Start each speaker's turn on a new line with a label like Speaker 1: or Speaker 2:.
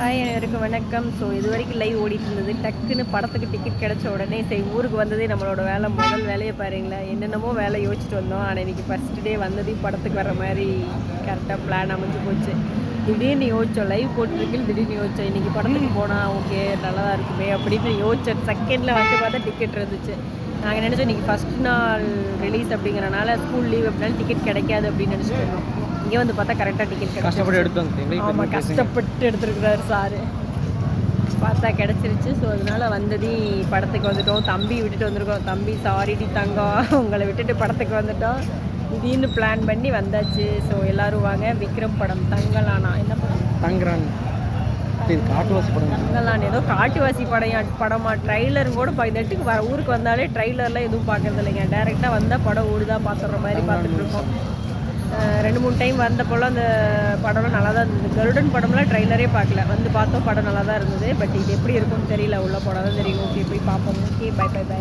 Speaker 1: Hi அனைவருக்கும் வணக்கம். So இது வரைக்கும் லைவ் ஓடிட்டு இருந்தது டக்குன்னு படத்துக்கு டிக்கெட் கிடைச்ச உடனே சரி ஊருக்கு வந்ததே நம்மளோட வேலை. முதல் வேலையை பாருங்களேன். என்னென்னமோ வேலை யோசிச்சுட்டு வந்தோம். ஆனால் இன்றைக்கி ஃபஸ்ட் டே வந்ததையும் படத்துக்கு வர மாதிரி கரெக்டாக பிளான் அமைஞ்சு போச்சு. திடீர்னு யோசிச்சோம் லைவ் போட்டிருக்கு திடீர்னு யோசிச்சோம். இன்றைக்கி படத்துக்கு போனால் ஓகே நல்லா தான் இருக்குமே அப்படின்னு யோசிச்சேன் செகண்டில் வந்து பார்த்தா டிக்கெட் இருந்துச்சு. நாங்கள் நினச்சோம் இன்றைக்கி ஃபஸ்ட் நாள் ரிலீஸ் அப்படிங்கிறனால ஸ்கூல் லீவ் அப்படினால டிக்கெட் கிடைக்காது அப்படின்னு நினச்சிட்டு இருந்தோம். இங்கே வந்து பார்த்தா கரெக்டாக டிக்கெட்
Speaker 2: கஷ்டப்பட்டு எடுத்து
Speaker 1: ஆமாம் கஷ்டப்பட்டு எடுத்துருக்கிறாரு சாரு. பார்த்தா கிடச்சிருச்சு. ஸோ அதனால வந்ததையும் படத்துக்கு வந்துட்டோம். தம்பி விட்டுட்டு வந்திருக்கோம். தம்பி சாரிடி தங்கம் உங்களை விட்டுட்டு படத்துக்கு வந்துட்டோம். திடீர்னு பிளான் பண்ணி வந்தாச்சு. ஸோ எல்லாரும் வாங்க. விக்ரம் படம் தங்கலானா என்ன படம்?
Speaker 2: தங்குறான் காட்டுவாசி படம்.
Speaker 1: தங்கலான் ஏதோ காட்டுவாசி படம் படமா? ட்ரைலரும் கூட பா- இந்த இடத்துக்கு வர ஊருக்கு வந்தாலே ட்ரைலர்லாம் எதுவும் பார்க்கறது இல்லைங்க டேரெக்டாக வந்தால் படம் ஓடுதா பார்த்துடுற மாதிரி பார்த்துட்டு இருக்கோம். ரெண்டு மூணு டைம் வந்தப்போலாம் அந்த படம்லாம் நல்லா தான் இருந்தது. கருடன் படம்லாம் ட்ரைலரே பார்க்கல. வந்து பார்த்தோம் படம் நல்லா தான் இருந்தது. பட் இது எப்படி இருக்கும்னு தெரியல. உள்ள படம் தான் தெரியும். ஓகே போய் பார்ப்போம். Okay bye by by